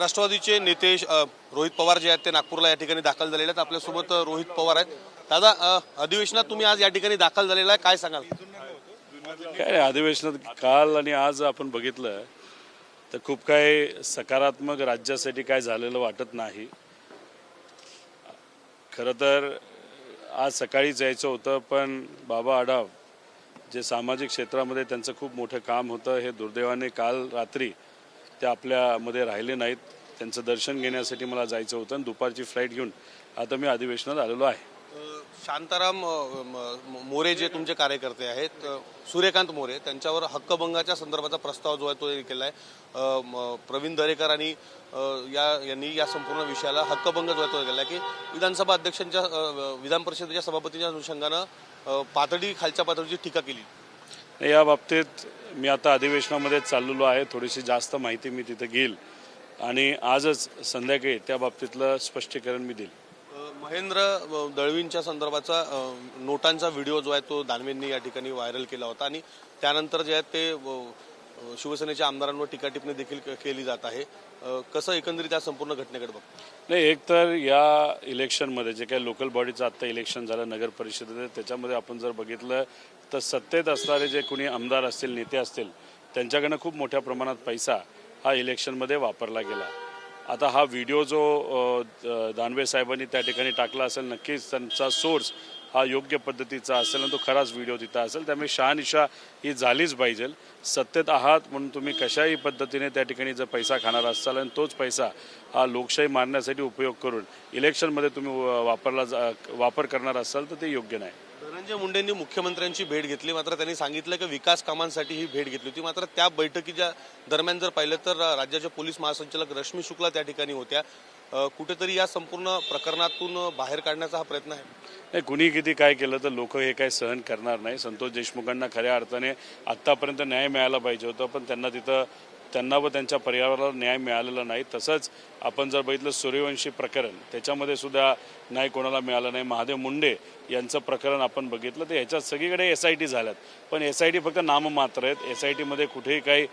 राष्ट्रवादीचे नेते रोहित पवार जे आहेत ते नागपूरला या ठिकाणी दाखल झालेले आहेत. आपल्यासोबत रोहित पवार आहेत. दादा अधिवेशनात तुम्ही आज या ठिकाणी दाखल झालेला आहे. काय सांगाल? काय अधिवेशनात काल आणि आज आपण बघितलं तर खूप काही सकारात्मक राज्यासाठी काय झालेलं वाटत नाही. खरं तर आज सकाळीच जायचं होतं पण बाबा आढाव जे सामाजिक क्षेत्रामध्ये त्यांचं खूप मोठं काम होतं हे दुर्दैवाने काल रात्री ते आपल्यामध्ये राहिले नाहीत. त्यांचं दर्शन घेण्यासाठी मला जायचं होतं आणि दुपारची फ्लाईट घेऊन आता मी अधिवेशनात आलेलो आहे. शांताराम म- मोरे जे तुमचे कार्यकर्ते आहेत सूर्यकांत मोरे त्यांच्यावर हक्कभंगाच्या संदर्भाचा प्रस्ताव जो आहे तो केला आहे प्रवीण दरेकर आणि या यांनी या संपूर्ण विषयाला हक्कभंग जो आहे तो केला आहे की विधानसभा अध्यक्षांच्या विधान परिषदेच्या सभापतीच्या अनुषंगानं पातळी खालच्या पातळीची टीका केली. या बाबतीत मी आता अधिवेशनामध्ये चाललेलो आहे. थोडीशी जास्त माहिती मी तिथे घेईल. आणि आजच संध्याकाळी त्या बाबतीतलं स्पष्टीकरण मी देईल. महेंद्र दळवींच्या संदर्भाचा नोटांचा व्हिडिओ जो आहे तो दानवेंनी या ठिकाणी व्हायरल केला होता आणि त्यानंतर जे आहेत ते शिवसेनेच्या आमदारांवर टीकाटिपणी देखील केली जात आहे. कसं एकंदरीत या संपूर्ण घटनेकडे बघतो? नाही एक तर या इलेक्शनमध्ये जे काही लोकल बॉडीचं आत्ता इलेक्शन झालं नगर परिषदेचं त्याच्यामध्ये आपण जर बघितलं तर सत्तेत असणारे जे कोणी आमदार असतील नेते असतील त्यांच्याकडनं खूप मोठ्या प्रमाणात पैसा हा इलेक्शनमध्ये वापरला गेला. आता हा व्हिडिओ जो दानवे साहेबांनी त्या ठिकाणी टाकला असेल नक्कीच त्यांचा सोर्स हा योग्य पद्धतीचा असेल आणि तो खराच व्हिडिओ तिथं असेल. त्यामुळे शहानिशा ही झालीच पाहिजे. सत्तेत आहात म्हणून तुम्ही कशाही पद्धतीने त्या ठिकाणी जर पैसा खाणार असाल आणि तोच पैसा हा लोकशाही मारण्यासाठी उपयोग करून इलेक्शनमध्ये तुम्ही वापरला जा- वापर करणार असाल तर ते योग्य नाही. धनंजय मुंडेंनी मुख्यमंत्र्यांची भेट घेतली. मात्र त्यांनी सांगितलं की विकास कामांसाठी ही भेट घेतली होती. मात्र त्या बैठकीच्या दरम्यान जर पाहिलं तर राज्याच्या पोलीस महासंचालक रश्मी शुक्ला त्या ठिकाणी होत्या. कुठेतरी या संपूर्ण प्रकरणातून बाहेर काढण्याचा हा प्रयत्न आहे. नाही कुणी किती काय केलं तर लोक हे काय सहन करणार नाही. संतोष देशमुखांना खऱ्या अर्थाने आत्तापर्यंत न्याय मिळायला पाहिजे होतं पण त्यांना तिथं त्यांना व त्यांच्या परिवाराला न्याय मिळालेला नाही. तसंच आपण जर बघितलं सूर्यवंशी प्रकरण त्याच्यामध्ये सुद्धा न्याय कोणाला मिळाला नाही. महादेव मुंडे यांचं प्रकरण आपण बघितलं तर ह्याच्यात सगळीकडे एस आय टी झाल्यात. पण एस आय टी फक्त नाममात्र आहेत. एस आय टीमध्ये कुठेही काही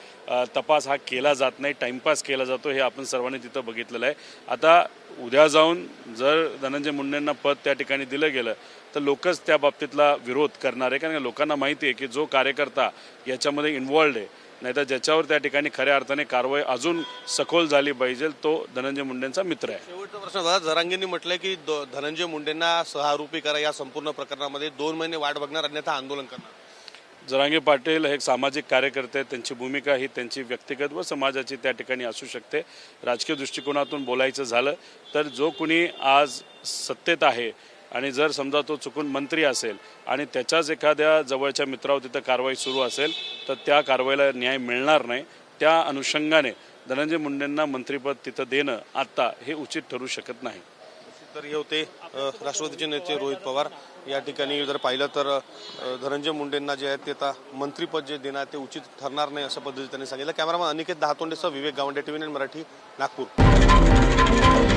तपास हा केला जात नाही टाईमपास केला जातो हे आपण सर्वांनी तिथं बघितलेलं आहे. आता उद्या जाऊन जर धनंजय मुंडेंना पद त्या ठिकाणी दिलं गेलं तर लोकच त्या बाबतीतला विरोध करणार आहे. कारण लोकांना माहिती आहे की जो कार्यकर्ता याच्यामध्ये इन्वॉल्ड आहे नाहीतर ज्याच्यावर त्या ठिकाणी खऱ्या अर्थाने कारवाई अजून सखोल झाली पाहिजे तो धनंजय मुंडेंचा मित्र आहे. शेवटचा प्रश्न दादा जरांगेंनी म्हटलंय की धनंजय मुंडेंना सहारूपी करा या संपूर्ण प्रकरणामध्ये दोन महिने वाट बघणार अन्यथा आंदोलन करणार. जरांगे पाटील हे एक सामाजिक कार्यकर्ते आहेत त्यांची भूमिका ही त्यांची व्यक्तिगत व समाजाची त्या ठिकाणी असू शकते. राजकीय दृष्टिकोनातून बोलायचं झालं तर जो कुणी आज सत्तेत आहे आणि जर समजा तो चुकून मंत्री असेल आणि त्याच्याच एखाद्या जवळच्या मित्रावर तिथं कारवाई सुरू असेल तर त्या कारवाईला न्याय मिळणार नाही. त्या अनुषंगाने धनंजय मुंडेंना मंत्रिपद तिथं देणं आत्ता हे उचित ठरू शकत नाही. तर हे होते राष्ट्रवादीचे नेते रोहित पवार. या ठिकाणी जर पाहिलं तर धनंजय मुंडेंना जे आहे ते आता मंत्रीपद जे देणार ते उचित ठरणार नाही अशा पद्धतीने त्यांनी सांगितलं. कॅमेरामॅन अनिकेत दहातोंडेसह विवेक गावंडे टीव्ही मराठी नागपूर.